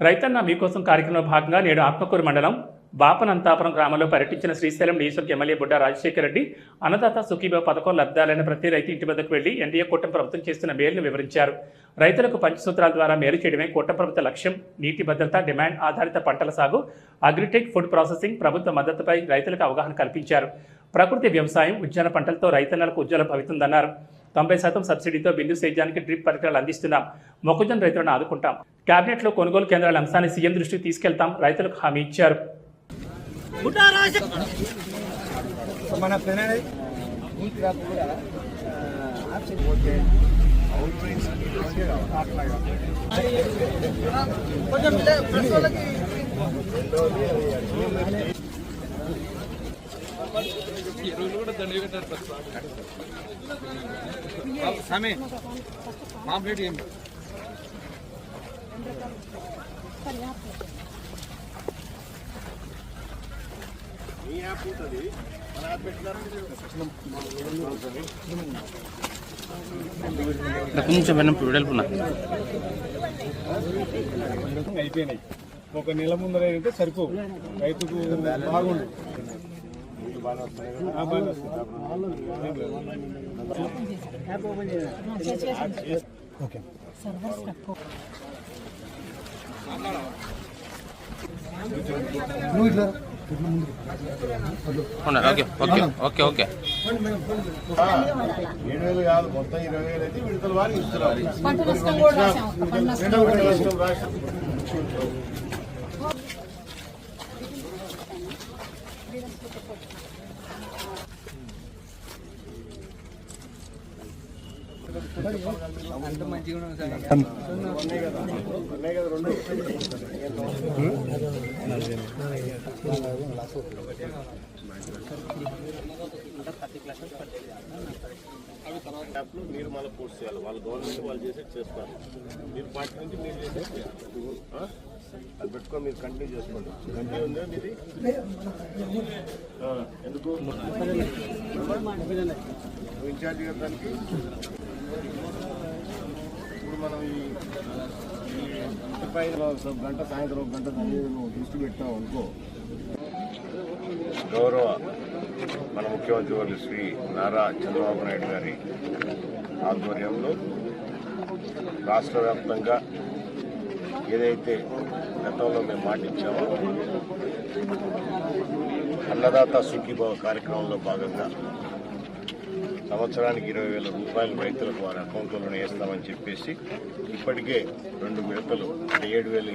రైతన్న మీకోసం కార్యక్రమంలో భాగంగా నేడు ఆత్మకూరు మండలం బాపనంతాపురం గ్రామంలో పర్యటించిన శ్రీశైలం నియోజకవర్గ ఎమ్మెల్యే బుడ్డ రాజశేఖర రెడ్డి అన్నదాత సుఖీభవ పథకం లబ్ధాలైన ప్రతి రైతు ఇంటి వద్దకు వెళ్ళి ఎన్డీఏ కూటమి ప్రభుత్వం చేస్తున్న మేలును వివరించారు. రైతులకు పంచసూత్రాల ద్వారా మేలు చేయడమే కూటమి ప్రభుత్వ లక్ష్యం. నీటి భద్రత డిమాండ్ ఆధారిత పంటల సాగు అగ్రిటెక్ ఫుడ్ ప్రాసెసింగ్ ప్రభుత్వ మద్దతుపై రైతులకు అవగాహన కల్పించారు. ప్రకృతి వ్యవసాయం ఉద్యాన పంటలతో రైతన్నలకు ఉజ్వల భవితుందన్నారు. తొంభై శాతం సబ్సిడీతో బిందు సేద్యానికి డ్రిప్ పరికరాలు అందిస్తున్నాం. మొక్కజొన్న రైతులను ఆదుకుంటాం. కేబినెట్లో కొనుగోలు కేంద్రాల అంశాన్ని సీఎం దృష్టికి తీసుకెళ్తాం. రైతులకు హామీ ఇచ్చారు. ఏం కొంచెం వెనక్కి వెడల్పున్నా అయిపోయినాయి. ఒక నెల ముందర అయితే సరిపో రైతుకు బాగుండు. ఓకే నువ్వు ఇట్లా ఓకే ఓకే. ఓకే ఓకే ఏడు వేలు కాదు మొత్తం ఇరవై వేలు అయితే విడతల వారి ఇస్తున్నారు యాప్లో మీరు మళ్ళీ పూర్తి చేయాలి. వాళ్ళు గవర్నమెంట్ వాళ్ళు చేసేది చేస్తారు. మీరు పార్టీ నుంచి మీరు చేసేది అది పెట్టుకొని మీరు కంటిన్యూ చేసుకోండి. కంటిన్యూ ఉందా మీది? ఎందుకు? నువ్వు ఇన్ఛార్జ్ దానికి ఇప్పుడు మనం ఈ పైన గంట సాయంత్రం ఒక గంట నువ్వు దృష్టి పెట్టావు అనుకో. గౌరవ మన ముఖ్యమంత్రి వర్యులు శ్రీ నారా చంద్రబాబు నాయుడు గారి ఆధ్వర్యంలో రాష్ట్ర వ్యాప్తంగా ఏదైతే గతంలో మేము మాటిచ్చామో అన్నదాత సుఖీభావ కార్యక్రమంలో భాగంగా సంవత్సరానికి ఇరవై వేల రూపాయలు రైతులకు వారి అకౌంట్లోనే వేస్తామని చెప్పేసి ఇప్పటికే రెండు విడతలు ఏడు వేలు